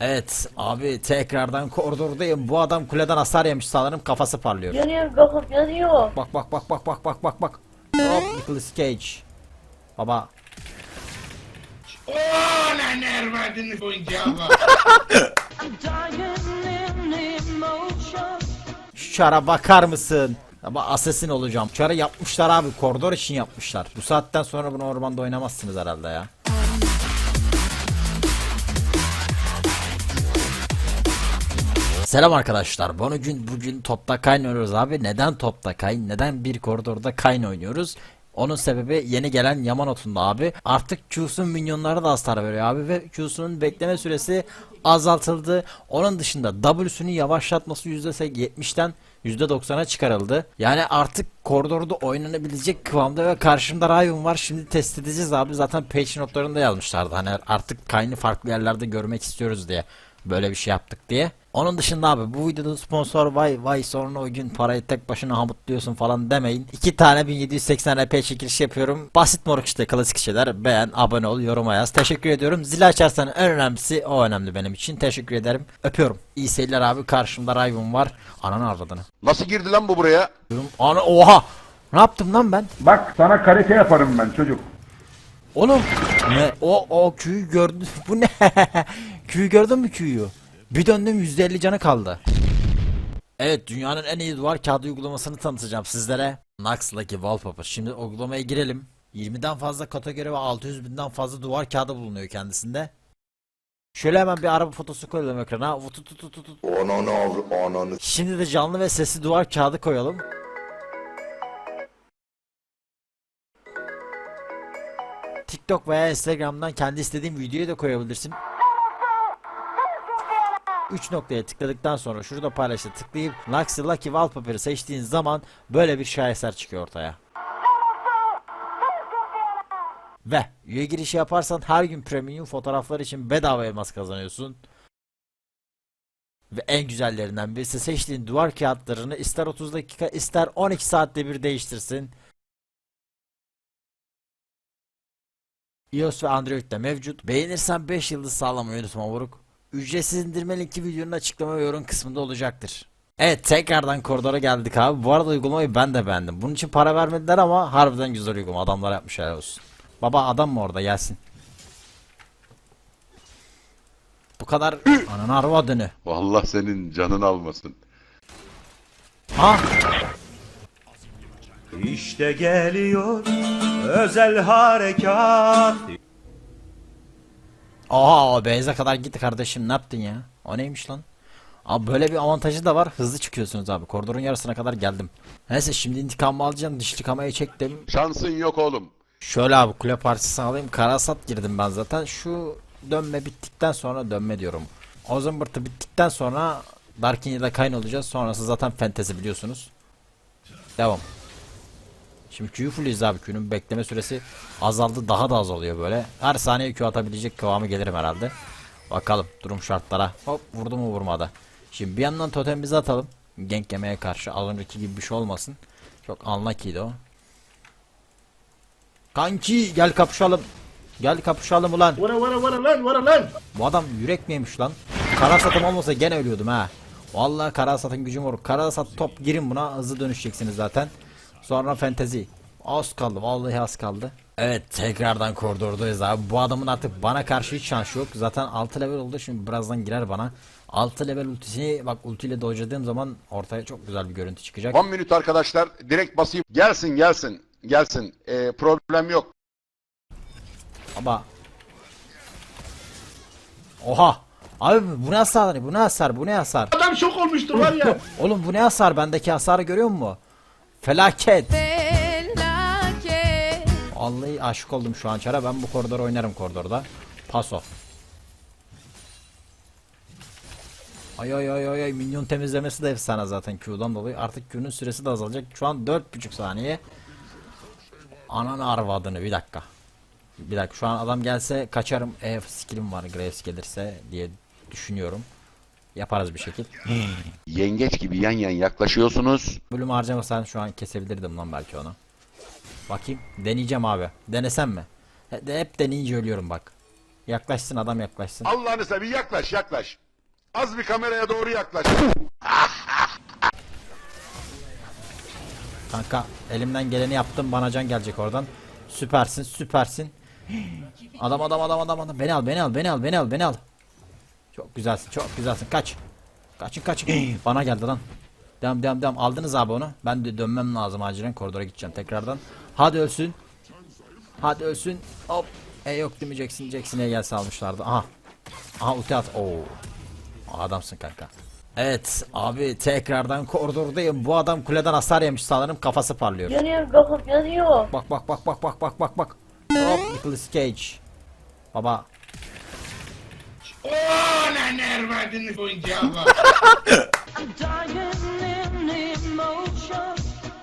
Evet abi tekrardan koridordayım. Bu adam kuleden hasar yemiş sanırım kafası parlıyor. Yanıyor kafam yanıyor. Bak bak bak bak bak bak bak bak. Hop Nicolas Cage. Baba Oh, lan ervadını oyuncağı var. şu çara bakar mısın? Ama assassin olacağım. Çara yapmışlar abi koridor için yapmışlar. Bu saatten sonra bunu ormanda oynamazsınız herhalde ya. Selam arkadaşlar. Bugün bugün topta kayn oynuyoruz abi. Neden topta kayn? Neden bir koridorda kayn oynuyoruz? Onun sebebi yeni gelen Yamanot'unda abi. Artık Q'sun minyonları da hasar veriyor abi ve Q'sunun bekleme süresi azaltıldı. Onun dışında W'sünün yavaşlatması %70'ten %90'a çıkarıldı. Yani artık koridorda oynanabilecek kıvamda ve karşımda Riven var. Şimdi test edeceğiz abi. Zaten patch notlarında yazmışlardı. Hani artık Kayn'ı farklı yerlerde görmek istiyoruz diye. Böyle bir şey yaptık diye. Onun dışında abi bu videoda sponsor vay vay sonra o gün parayı tek başına hamutluyorsun falan demeyin. İki tane 1780 RP çekiliş yapıyorum. Basit moruk işte klasik şeyler. Beğen, abone ol, yoruma yaz. Teşekkür ediyorum. Zil açarsan en önemlisi o önemli benim için. Teşekkür ederim. Öpüyorum. İyi seyirler abi. Karşımda Riven var. Ananı ardadını. Nasıl girdi lan bu buraya? Diyorum. Ana oha. Ne yaptım lan ben? Bak sana karate yaparım ben çocuk. Oğlum ne o o Q'yu gördün bu ne Q'yu gördün mü Q'yu bir döndüm %50 canı kaldı. Evet dünyanın en iyi duvar kağıdı uygulamasını tanıtacağım sizlere. Nux'daki Wallpaper. Şimdi uygulamaya girelim. 20'den fazla kategori ve 600 binden fazla duvar kağıdı bulunuyor kendisinde. Şöyle hemen bir araba fotosu koyalım ekrana. Şimdi de canlı ve sesli duvar kağıdı koyalım. TikTok veya Instagram'dan kendi istediğin videoyu da koyabilirsin. 3 noktaya tıkladıktan sonra şurada paylaşta tıklayıp Luxy Lucky Wallpaper'ı seçtiğin zaman böyle bir şaheser çıkıyor ortaya. Ve üye girişi yaparsan her gün premium fotoğraflar için bedava elmas kazanıyorsun. Ve en güzellerinden birisi seçtiğin duvar kağıtlarını ister 30 dakika ister 12 saatte bir değiştirsin. iOS ve Android'de mevcut. Beğenirsen 5 yıldız sağlamayı unutma moruk. Ücretsiz indirme linki videonun açıklama ve yorum kısmında olacaktır. Evet tekrardan koridora geldik abi. Bu arada uygulamayı ben de beğendim. Bunun için para vermediler ama harbiden güzel uygulama. Adamlar yapmış helal olsun. Baba adam mı orada gelsin. Bu kadar ananı arvadını. Vallahi senin canın almasın. Ha İşte geliyor özel harekat. Oha Beyza kadar gitti kardeşim ne yaptın ya? O neymiş lan? Abi böyle bir avantajı da var. Hızlı çıkıyorsunuz abi. Koridorun yarısına kadar geldim. Neyse şimdi intikamımı alacağım. Dişli kamayı çektim. Şansın yok oğlum. Şöyle abi kule partisi alayım. Karasat girdim ben zaten. Şu dönme bittikten sonra dönme diyorum. O zımbırtı bittikten sonra Darkin ya da Kayn olacağız. Sonrası zaten fentezi biliyorsunuz. Devam. Şimdi Q'yu fullleyiz abi. Q'nun bekleme süresi azaldı. Daha da azalıyor böyle. Her saniye Q atabilecek kıvamı gelirim herhalde. Bakalım durum şartlara. Hop vurdu mu vurmadı. Şimdi bir yandan totemimizi atalım. Genk yemeye karşı az önceki gibi bir şey olmasın. Çok unlucky'di o. Kanki gel kapışalım. Gel kapışalım ulan. Vara vara vara lan vara lan. Bu adam yürek miymiş lan? Kara satım olmasa gene ölüyordum ha. Vallahi kara satın gücüm olur. Kara sat top girin buna hızlı dönüşeceksiniz zaten. Sonra fentezi. Az kaldı vallahi az kaldı. Evet tekrardan koridordayız abi. Bu adamın artık bana karşı hiç şansı yok. Zaten 6 level oldu şimdi birazdan girer bana. 6 level ultisini bak ultiyle dojladığım zaman ortaya çok güzel bir görüntü çıkacak. 10 minut arkadaşlar direkt basayım. Gelsin gelsin. Gelsin. Ee, problem yok. Ama Oha! Abi bu ne hasar? Bu ne hasar? Bu ne hasar? Adam şok olmuştur var ya. Oğlum bu ne hasar? Bendeki hasarı görüyor musun? Felaket. Felaket. Vallahi aşık oldum şu an çara. Ben bu koridor oynarım koridorda. Paso. Ay ay ay ay ay minyon temizlemesi de efsane zaten Q'dan dolayı. Artık Q'nun süresi de azalacak. Şu an 4.5 saniye. Ananı arvadını bir dakika. Bir dakika şu an adam gelse kaçarım. E skillim var Graves gelirse diye düşünüyorum. Yaparız bir şekil. Yengeç gibi yan yan yaklaşıyorsunuz. Bölüm harcamasan şu an kesebilirdim lan belki onu. Bakayım. Deneyeceğim abi. Denesem mi? He- de- Hep deneyince ölüyorum bak. Yaklaşsın adam yaklaşsın. Allah'ını seveyim yaklaş yaklaş. Az bir kameraya doğru yaklaş. Kanka elimden geleni yaptım bana can gelecek oradan. Süpersin süpersin. Adam adam adam adam adam. Beni al beni al beni al beni al beni al. Çok güzelsin çok güzelsin kaç. Kaçın kaçın. bana geldi lan. Devam devam devam aldınız abi onu. Ben de dönmem lazım acilen koridora gideceğim tekrardan. Hadi ölsün. Hadi ölsün. Hop. E yok Jackson? Jackson'e gel salmışlardı. Aha. Aha ulti at. Oo. Adamsın kanka. Evet abi tekrardan koridordayım. Bu adam kuleden hasar yemiş sanırım kafası parlıyor. Yanıyor kafam yanıyor. Bak bak bak bak bak bak bak bak. Hop Nicolas Cage. Baba Lan ermediniz oyuncağı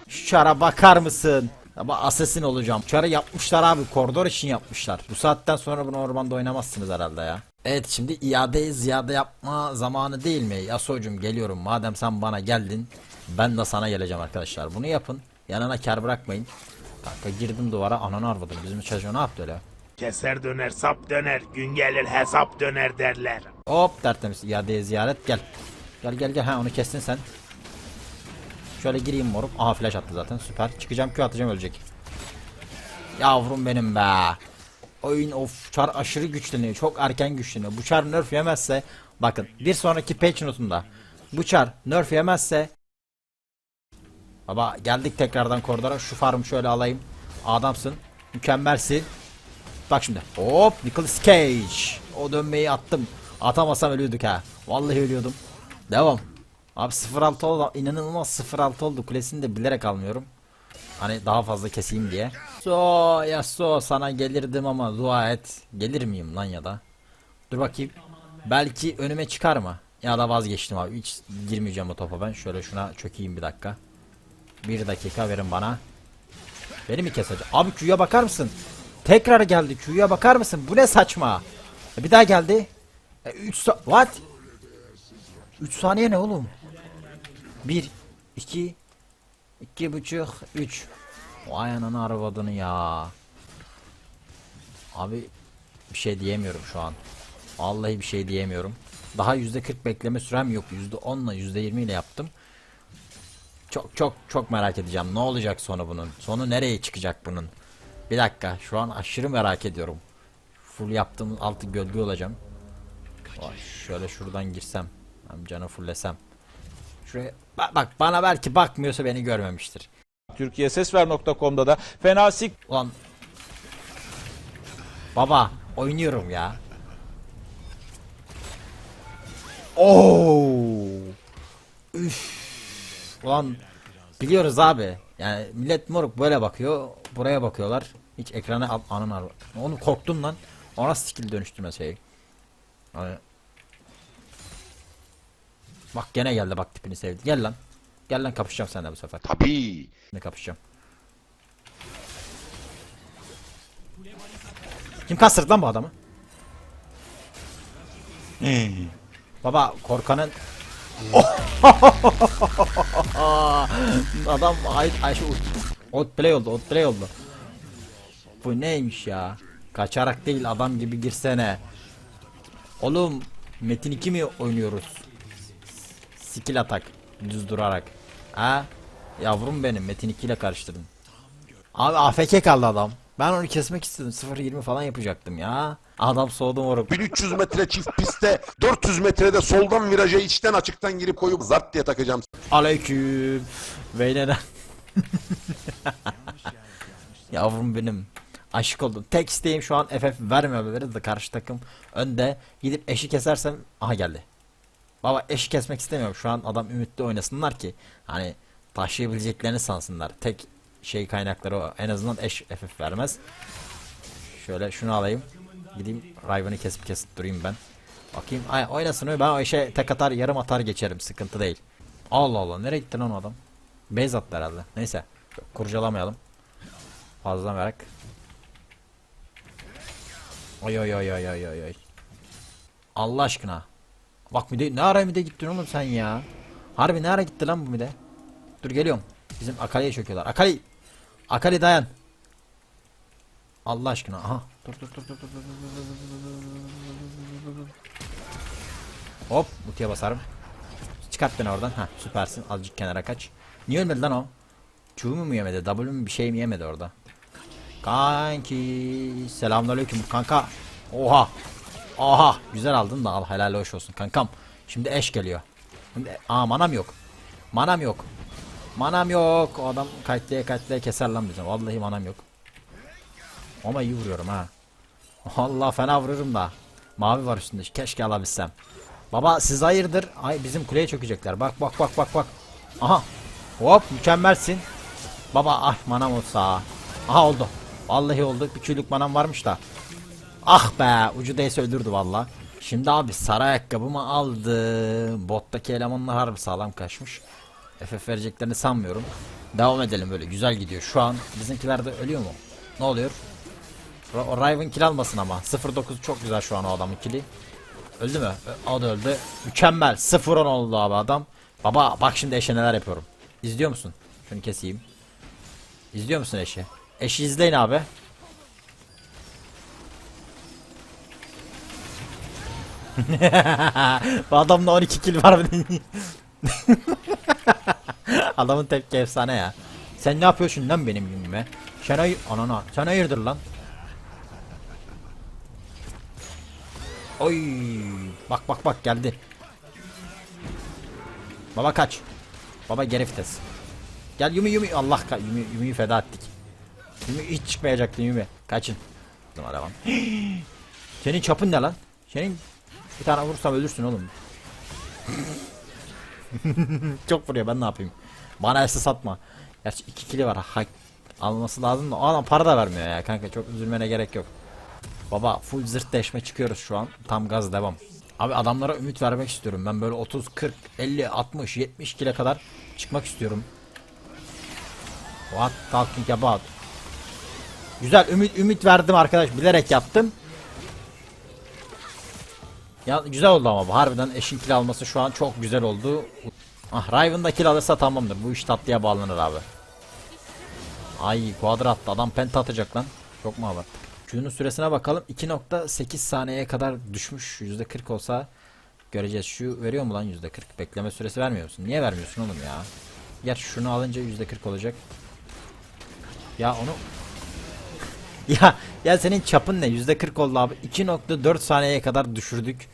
şu çara bakar mısın? Ama assassin olacağım. Çarı yapmışlar abi. Koridor için yapmışlar. Bu saatten sonra bunu ormanda oynamazsınız herhalde ya. Evet şimdi iadeyi ziyade yapma zamanı değil mi? Yasuo'cum geliyorum. Madem sen bana geldin. Ben de sana geleceğim arkadaşlar. Bunu yapın. Yanına kar bırakmayın. Kanka girdim duvara ananı arvadım. Bizim çocuğu ne yaptı öyle? Keser döner sap döner gün gelir hesap döner derler. Hop tertemiz iadeye ziyaret gel. Gel gel gel ha onu kestin sen. Şöyle gireyim moruk. Aha flash attı zaten süper. Çıkacağım Q atacağım ölecek. Yavrum benim be. Oyun of çar aşırı güçleniyor. Çok erken güçleniyor. Bu çar nerf yemezse bakın bir sonraki patch notunda bu çar nerf yemezse Baba geldik tekrardan koridora. Şu farmı şöyle alayım. Adamsın. Mükemmelsin. Bak şimdi. Hop Nicolas Cage. O dönmeyi attım. Atamasam ölüyorduk ha. Vallahi ölüyordum. Devam. Abi 0-6 oldu. İnanılmaz 0-6 oldu. Kulesini de bilerek almıyorum. Hani daha fazla keseyim diye. So ya so sana gelirdim ama dua et. Gelir miyim lan ya da? Dur bakayım. Belki önüme çıkar mı? Ya da vazgeçtim abi. Hiç girmeyeceğim o topa ben. Şöyle şuna çökeyim bir dakika. Bir dakika verin bana. Beni mi kesecek? Abi Q'ya bakar mısın? Tekrar geldi. Q'ya bakar mısın? Bu ne saçma? E, bir daha geldi. 3 sa What? 3 saniye ne oğlum? 1 2 2 buçuk 3 Vay ananı arabadını ya. Abi bir şey diyemiyorum şu an. Vallahi bir şey diyemiyorum. Daha %40 bekleme sürem yok. %10 ile %20 ile yaptım. Çok çok çok merak edeceğim. Ne olacak sonu bunun? Sonu nereye çıkacak bunun? Bir dakika. Şu an aşırı merak ediyorum. Full yaptığım altı gölge olacağım. Vay, şöyle şuradan girsem. Hem canı fulllesem. Şuraya bak, bak bana belki bakmıyorsa beni görmemiştir. TürkiyeSesver.com'da da fena sik Ulan Baba oynuyorum ya. Oo. Üf. Ulan biliyoruz abi. Yani millet moruk böyle bakıyor. Buraya bakıyorlar. Hiç ekrana anın ar- Onu korktum lan. Ona skill dönüştürme şeyi. Hani Bak gene geldi bak tipini sevdi. Gel lan. Gel lan kapışacağım seninle bu sefer. Tabii. Ne kapışacağım. Kim kastırdı lan bu adamı? Baba korkanın Adam ay ay şu outplay oldu outplay oldu. Bu neymiş ya? Kaçarak değil adam gibi girsene. Oğlum Metin 2 mi oynuyoruz? Skill atak düz durarak. Ha? Yavrum benim Metin 2 ile karıştırdım. Abi AFK kaldı adam. Ben onu kesmek istedim. 0.20 falan yapacaktım ya. Adam soğudu moruk. 1300 metre çift pistte 400 metrede soldan viraja içten açıktan girip koyup zart diye takacağım. Aleyküm. Beynene. Yavrum benim. Aşık oldum. Tek isteğim şu an FF vermiyor olabilir de karşı takım önde. Gidip eşi kesersem aha geldi. Baba eşi kesmek istemiyorum. Şu an adam ümitli oynasınlar ki hani taşıyabileceklerini sansınlar. Tek şey kaynakları o. En azından eş FF vermez. Şöyle şunu alayım. Gideyim Riven'ı kesip kesip durayım ben. Bakayım. Ay, oynasın. Ben o işe tek atar yarım atar geçerim. Sıkıntı değil. Allah Allah. Nereye gitti lan o adam? Base attı herhalde. Neyse. Kurcalamayalım. Fazla merak. Oy oy oy oy oy oy. Allah aşkına. Bak mide ne ara mide gittin oğlum sen ya? Harbi ne ara gitti lan bu mide? Dur geliyorum. Bizim Akali'ye çöküyorlar. Akali. Akali dayan. Allah aşkına. Aha. Dur dur dur dur dur. Hop, mutiye basarım. Çıkart beni oradan. Ha, süpersin. Azıcık kenara kaç. Niye ölmedi lan o? Q mu yemedi? W mu bir şey mi yemedi orada? Kanki. Selamünaleyküm kanka. Oha. Aha. Güzel aldın da al helal hoş olsun kankam. Şimdi eş geliyor. Şimdi, aa manam yok. Manam yok. Manam yok. O adam kayıtlaya kayıtlaya keser lan bizi. Vallahi manam yok. Ama iyi vuruyorum ha. Allah fena vururum da. Mavi var üstünde. Keşke alabilsem. Baba siz hayırdır? Ay bizim kuleye çökecekler. Bak bak bak bak bak. Aha. Hop mükemmelsin. Baba ah manam olsa. Aha oldu. Vallahi oldu. Bir küllük manam varmış da. Ah be ucu değse öldürdü valla. Şimdi abi sarı ayakkabımı aldı. Bottaki elemanlar harbi sağlam kaçmış. FF vereceklerini sanmıyorum. Devam edelim böyle güzel gidiyor. Şu an bizimkiler de ölüyor mu? Ne oluyor? O Riven kill almasın ama. 09 çok güzel şu an o adamın kili. Öldü mü? O da öldü. Mükemmel. 0-10 oldu abi adam. Baba bak şimdi eşe neler yapıyorum. İzliyor musun? Şunu keseyim. İzliyor musun eşi? Eşi izleyin abi. Bu adamda 12 kill var. Adamın tepki efsane ya. Sen ne yapıyorsun lan benim yümüme? Sen hayır... Anana. Sen hayırdır lan? Oy. Bak bak bak geldi. Baba kaç. Baba geri vites. Gel Yumi Yumi. Allah ka Yumi, Yumi'yi feda ettik. Yumi hiç çıkmayacaktı Yumi. Kaçın. Devam devam. Senin çapın ne lan? Senin bir tane vursam ölürsün oğlum. Çok vuruyor ben ne yapayım? Bana esi satma. Gerçi iki kili var. Ha, alması lazım da adam para da vermiyor ya kanka çok üzülmene gerek yok. Baba full zırt deşme çıkıyoruz şu an. Tam gaz devam. Abi adamlara ümit vermek istiyorum. Ben böyle 30, 40, 50, 60, 70 kile kadar çıkmak istiyorum. What talking about? Güzel ümit ümit verdim arkadaş. Bilerek yaptım. Ya güzel oldu ama bu. Harbiden eşin kill alması şu an çok güzel oldu. Ah Riven da kill alırsa tamamdır. Bu iş tatlıya bağlanır abi. Ay kuadrat adam penta atacak lan. Çok mu abarttık? Q'nun süresine bakalım. 2.8 saniyeye kadar düşmüş. %40 olsa göreceğiz. Şu veriyor mu lan %40? Bekleme süresi vermiyor musun? Niye vermiyorsun oğlum ya? Gerçi şunu alınca %40 olacak. Ya onu ya ya senin çapın ne? %40 oldu abi. 2.4 saniyeye kadar düşürdük.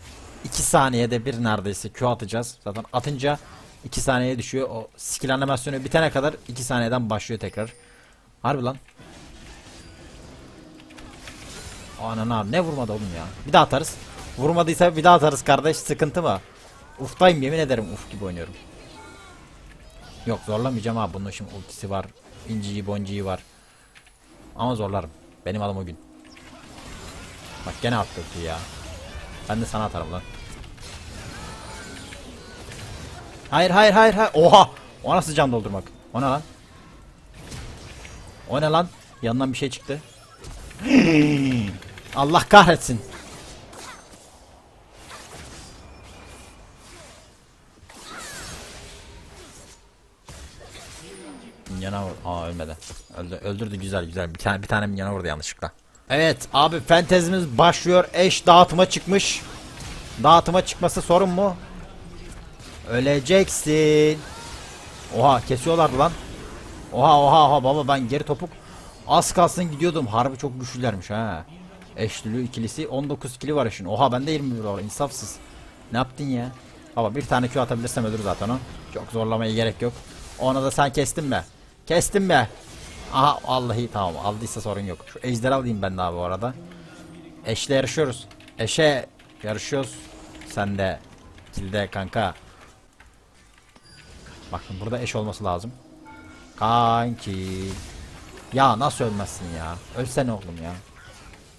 2 saniyede bir neredeyse Q atacağız. Zaten atınca 2 saniyeye düşüyor. O skill animasyonu bitene kadar 2 saniyeden başlıyor tekrar. Harbi lan. Anan abi ne vurmadı oğlum ya. Bir daha atarız. Vurmadıysa bir daha atarız kardeş. Sıkıntı mı? Uftayım yemin ederim uf gibi oynuyorum. Yok zorlamayacağım abi. Bunun şimdi ultisi var. İnciyi bonciyi var. Ama zorlarım. Benim adım o gün. Bak gene attı ya. Ben de sana atarım lan. Hayır hayır hayır hayır. Oha! O nasıl can doldurmak? O ne lan? O ne lan? Yanından bir şey çıktı. Allah kahretsin. Minyona vur. Aa ölmedi. Öldü, öldürdü güzel güzel. Bir tane bir tane minyona vurdu yanlışlıkla. Evet abi fentezimiz başlıyor. Eş dağıtıma çıkmış. Dağıtıma çıkması sorun mu? Öleceksin. Oha kesiyorlardı lan. Oha oha oha baba ben geri topuk az kalsın gidiyordum. Harbi çok güçlülermiş ha. Eşlülü ikilisi 19 kili var işin. Oha bende 21 var insafsız. Ne yaptın ya? Baba bir tane Q atabilirsem ölür zaten o. Çok zorlamaya gerek yok. Ona da sen kestin mi? Kestin mi? Aha vallahi tamam aldıysa sorun yok. Şu ejderi alayım ben daha bu arada. Eşle yarışıyoruz. Eşe yarışıyoruz. Sen de kilde kanka. Bakın burada eş olması lazım. Kanki. Ya nasıl ölmezsin ya? Ölsene oğlum ya.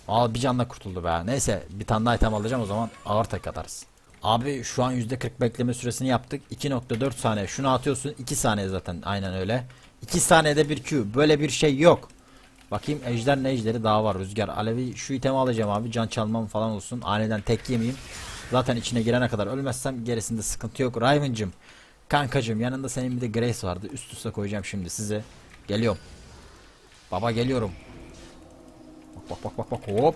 Al bir canla kurtuldu be. Neyse bir tane daha item alacağım o zaman ağır tek atarız. Abi şu an %40 bekleme süresini yaptık. 2.4 saniye. Şunu atıyorsun 2 saniye zaten aynen öyle. 2 saniyede bir Q. Böyle bir şey yok. Bakayım ejder ne ejderi daha var. Rüzgar alevi şu itemi alacağım abi. Can çalmam falan olsun. Aniden tek yemeyeyim. Zaten içine girene kadar ölmezsem gerisinde sıkıntı yok. Riven'cım. Kankacım yanında senin bir de Grace vardı. Üst üste koyacağım şimdi size. Geliyorum. Baba geliyorum. Bak bak bak bak bak hop.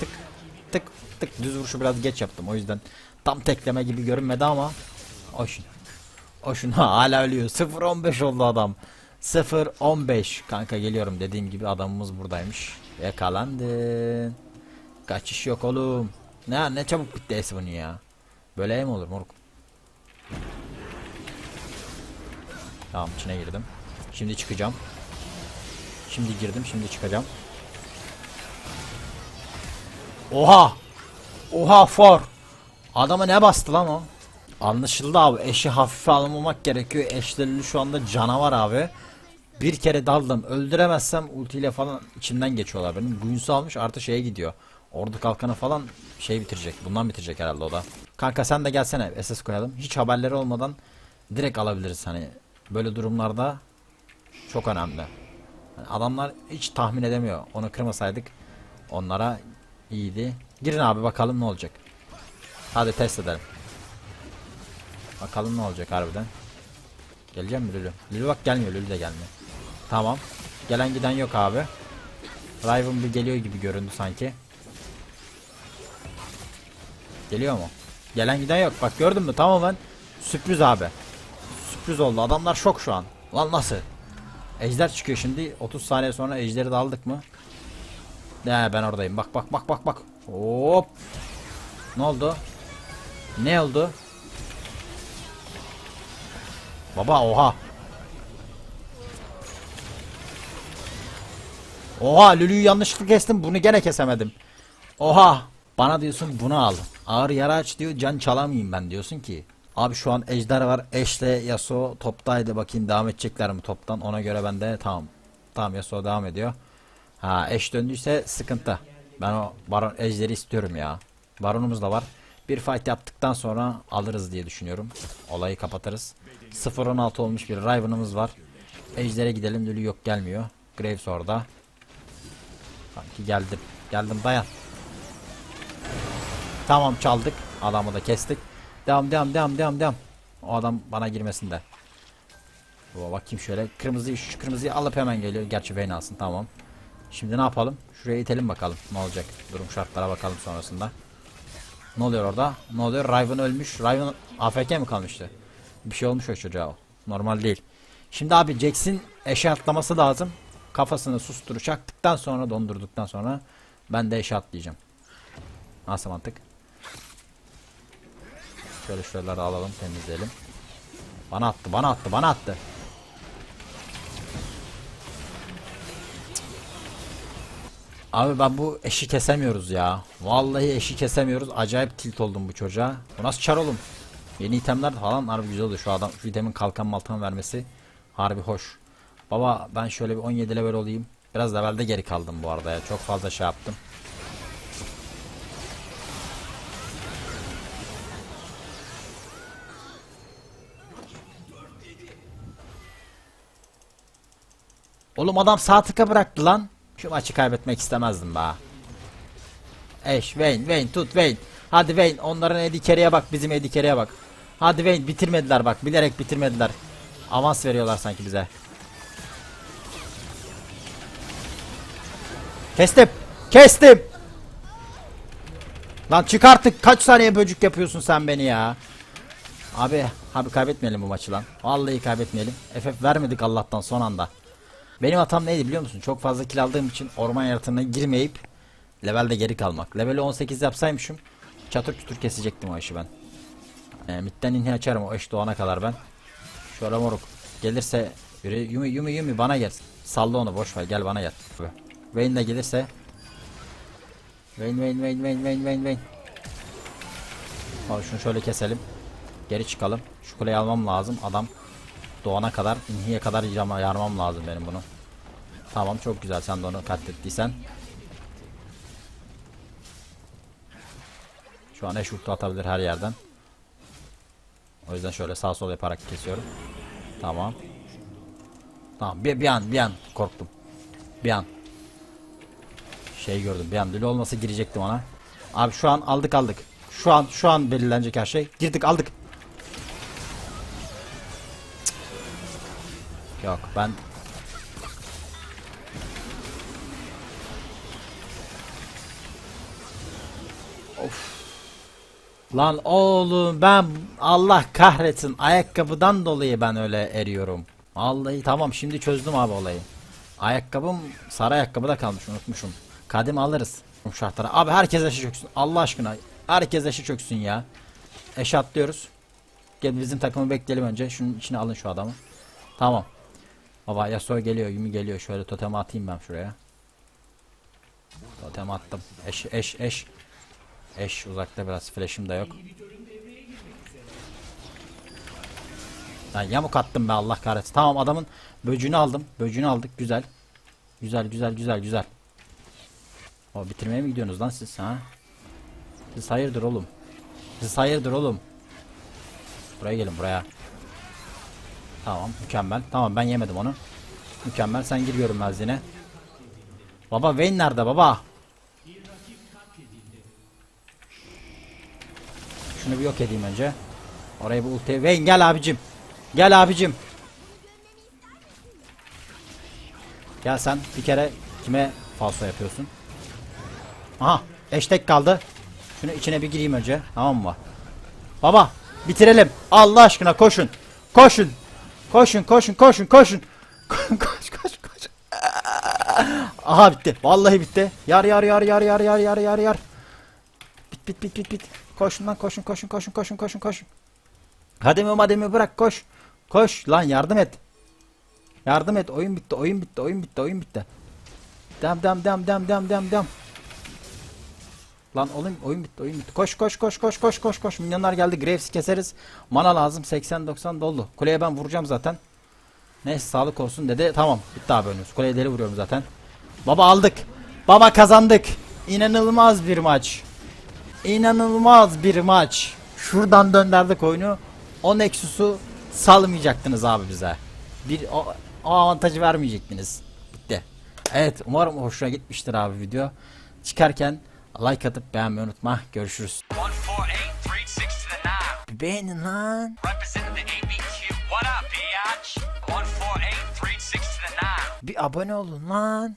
Tık tık tık düz vuruşu biraz geç yaptım o yüzden tam tekleme gibi görünmedi ama Oşun. Oşun ha, hala ölüyor. 0-15 oldu adam. 0-15 kanka geliyorum dediğim gibi adamımız buradaymış. Yakalandın. Kaçış yok oğlum. Ne ne çabuk bitti bunu ya. Böyle mi olur moruk? Tamam içine girdim. Şimdi çıkacağım. Şimdi girdim şimdi çıkacağım. Oha! Oha for! Adama ne bastı lan o? Anlaşıldı abi. Eşi hafife almamak gerekiyor. Eşlerli şu anda canavar abi. Bir kere daldım. Öldüremezsem ultiyle falan içinden geçiyorlar benim. Guins'i almış artı şeye gidiyor. Ordu kalkanı falan şey bitirecek. Bundan bitirecek herhalde o da. Kanka sen de gelsene SS koyalım. Hiç haberleri olmadan direkt alabiliriz hani. Böyle durumlarda çok önemli. Adamlar hiç tahmin edemiyor. Onu kırmasaydık onlara iyiydi. Girin abi bakalım ne olacak. Hadi test edelim. Bakalım ne olacak harbiden. Geleceğim mi Lülü? Lülü bak gelmiyor Lülü de gelmiyor. Tamam. Gelen giden yok abi. Riven bir geliyor gibi göründü sanki. Geliyor mu? Gelen giden yok. Bak gördün mü? Tamamen sürpriz abi. Sürpriz oldu. Adamlar şok şu an. Lan nasıl? Ejder çıkıyor şimdi. 30 saniye sonra ejderi de aldık mı? Ne ben oradayım. Bak bak bak bak bak. Hop. Ne oldu? Ne oldu? Baba oha. Oha Lülü'yü yanlışlıkla kestim. Bunu gene kesemedim. Oha. Bana diyorsun bunu al. Ağır yara aç diyor. Can çalamayayım ben diyorsun ki. Abi şu an Ejder var. Eşle Yasuo toptaydı. Bakayım devam edecekler mi toptan. Ona göre ben de tamam. Tamam Yasuo devam ediyor. Ha eş döndüyse sıkıntı. Ben o baron ejderi istiyorum ya. Baronumuz da var. Bir fight yaptıktan sonra alırız diye düşünüyorum. Olayı kapatırız. 0-16 olmuş bir Riven'ımız var. Ejder'e gidelim. Lülü yok gelmiyor. Graves orada. Sanki geldim. Geldim dayan. Tamam çaldık. Adamı da kestik. Devam devam devam devam devam. O adam bana girmesin de. Oo, bakayım şöyle. Kırmızıyı şu kırmızıyı alıp hemen geliyor. Gerçi Vayne alsın tamam. Şimdi ne yapalım? Şuraya itelim bakalım. Ne olacak? Durum şartlara bakalım sonrasında. Ne oluyor orada? Ne oluyor? Riven ölmüş. Riven AFK mi kalmıştı? Bir şey olmuş o çocuğa o. Normal değil. Şimdi abi Jax'in eşe atlaması lazım. Kafasını susturu çaktıktan sonra dondurduktan sonra ben de eşe atlayacağım. Nasıl mantık? Şöyle şuraları alalım temizleyelim. Bana attı bana attı bana attı. Abi ben bu eşi kesemiyoruz ya. Vallahi eşi kesemiyoruz. Acayip tilt oldum bu çocuğa. Bu nasıl çar oğlum? Yeni itemler falan harbi güzel oluyor. Şu adam şu itemin kalkan maltan vermesi harbi hoş. Baba ben şöyle bir 17 level olayım. Biraz levelde geri kaldım bu arada ya. Çok fazla şey yaptım. Oğlum adam sağ tıka bıraktı lan. Şu maçı kaybetmek istemezdim be. Eş Wayne Wayne tut Wayne. Hadi Wayne onların Eddie Carey'e bak bizim Eddie Carey'e bak. Hadi Wayne bitirmediler bak bilerek bitirmediler. Avans veriyorlar sanki bize. Kestim. Kestim. Lan çık artık kaç saniye böcük yapıyorsun sen beni ya. Abi abi kaybetmeyelim bu maçı lan. Vallahi kaybetmeyelim. FF vermedik Allah'tan son anda. Benim hatam neydi biliyor musun? Çok fazla kill aldığım için orman yaratığına girmeyip levelde geri kalmak. Leveli 18 yapsaymışım çatır çutur kesecektim o işi ben. E, midden inhi açarım o eş doğana kadar ben. Şöyle moruk. Gelirse yumi yumi yumi bana gel. Salla onu boş ver gel bana gel. Vayne de gelirse Vayne Vayne Vayne Vayne Vayne Vayne Vayne şunu şöyle keselim. Geri çıkalım. Şu kuleyi almam lazım. Adam doğana kadar, inhiye kadar yarma- yarmam lazım benim bunu. Tamam çok güzel sen de onu katlettiysen. Şu an eş atabilir her yerden. O yüzden şöyle sağ sol yaparak kesiyorum. Tamam. Tamam bir, bir an bir an korktum. Bir an. Şey gördüm bir an deli olmasa girecektim ona. Abi şu an aldık aldık. Şu an şu an belirlenecek her şey. Girdik aldık. Yok ben Lan oğlum ben Allah kahretsin ayakkabıdan dolayı ben öyle eriyorum. Vallahi tamam şimdi çözdüm abi olayı. Ayakkabım sarı ayakkabıda kalmış unutmuşum. Kadim alırız şartlara. Abi herkes eşi çöksün Allah aşkına. Herkes eşi çöksün ya. Eşe atlıyoruz. Gel bizim takımı bekleyelim önce. Şunun içine alın şu adamı. Tamam. Baba Yasuo geliyor, Yumi geliyor. Şöyle totemi atayım ben şuraya. Totem attım. Eş eş eş. Eş uzakta biraz flash'ım da yok. Ben yamuk attım be Allah kahretsin. Tamam adamın böcüğünü aldım. Böcüğünü aldık. Güzel. Güzel güzel güzel güzel. O bitirmeye mi gidiyorsunuz lan siz ha? Siz hayırdır oğlum? Siz hayırdır oğlum? Buraya gelin buraya. Tamam mükemmel. Tamam ben yemedim onu. Mükemmel sen gir görünmezliğine. Baba Vayne nerede baba? Şunu bir yok edeyim önce. Orayı bir ulti. Vayne gel abicim. Gel abicim. Gel sen bir kere kime falso yapıyorsun? Aha eştek kaldı. Şunu içine bir gireyim önce. Tamam mı? Baba bitirelim. Allah aşkına koşun. Koşun. Koşun koşun koşun koşun. koş koş koş. Aha bitti. Vallahi bitti. Yar yar yar yar yar yar yar yar yar. Bit bit bit bit bit. Koşun lan koşun koşun koşun koşun koşun koşun. Hadi mi hadi mi bırak koş. Koş lan yardım et. Yardım et. Oyun bitti. Oyun bitti. Oyun bitti. Oyun bitti. Dem dem dem dem dem dem dem. Lan oğlum oyun bitti oyun bitti. Koş koş koş koş koş koş koş. Milyonlar geldi. Graves'i keseriz. Mana lazım. 80-90 doldu. Kuleye ben vuracağım zaten. Neyse sağlık olsun dedi. Tamam bitti abi önümüz. Kuleye deli vuruyorum zaten. Baba aldık. Baba kazandık. İnanılmaz bir maç. İnanılmaz bir maç. Şuradan döndürdük oyunu. O Nexus'u salmayacaktınız abi bize. Bir o, o avantajı vermeyecektiniz. Bitti. Evet umarım hoşuna gitmiştir abi video. Çıkarken like atıp beğenmeyi unutma. Görüşürüz. 148, 3, 6 to the 9. Beğenin lan. Representing the ABQ. What up, bitch? 148, 3, 6 to the 9. Bir abone olun lan.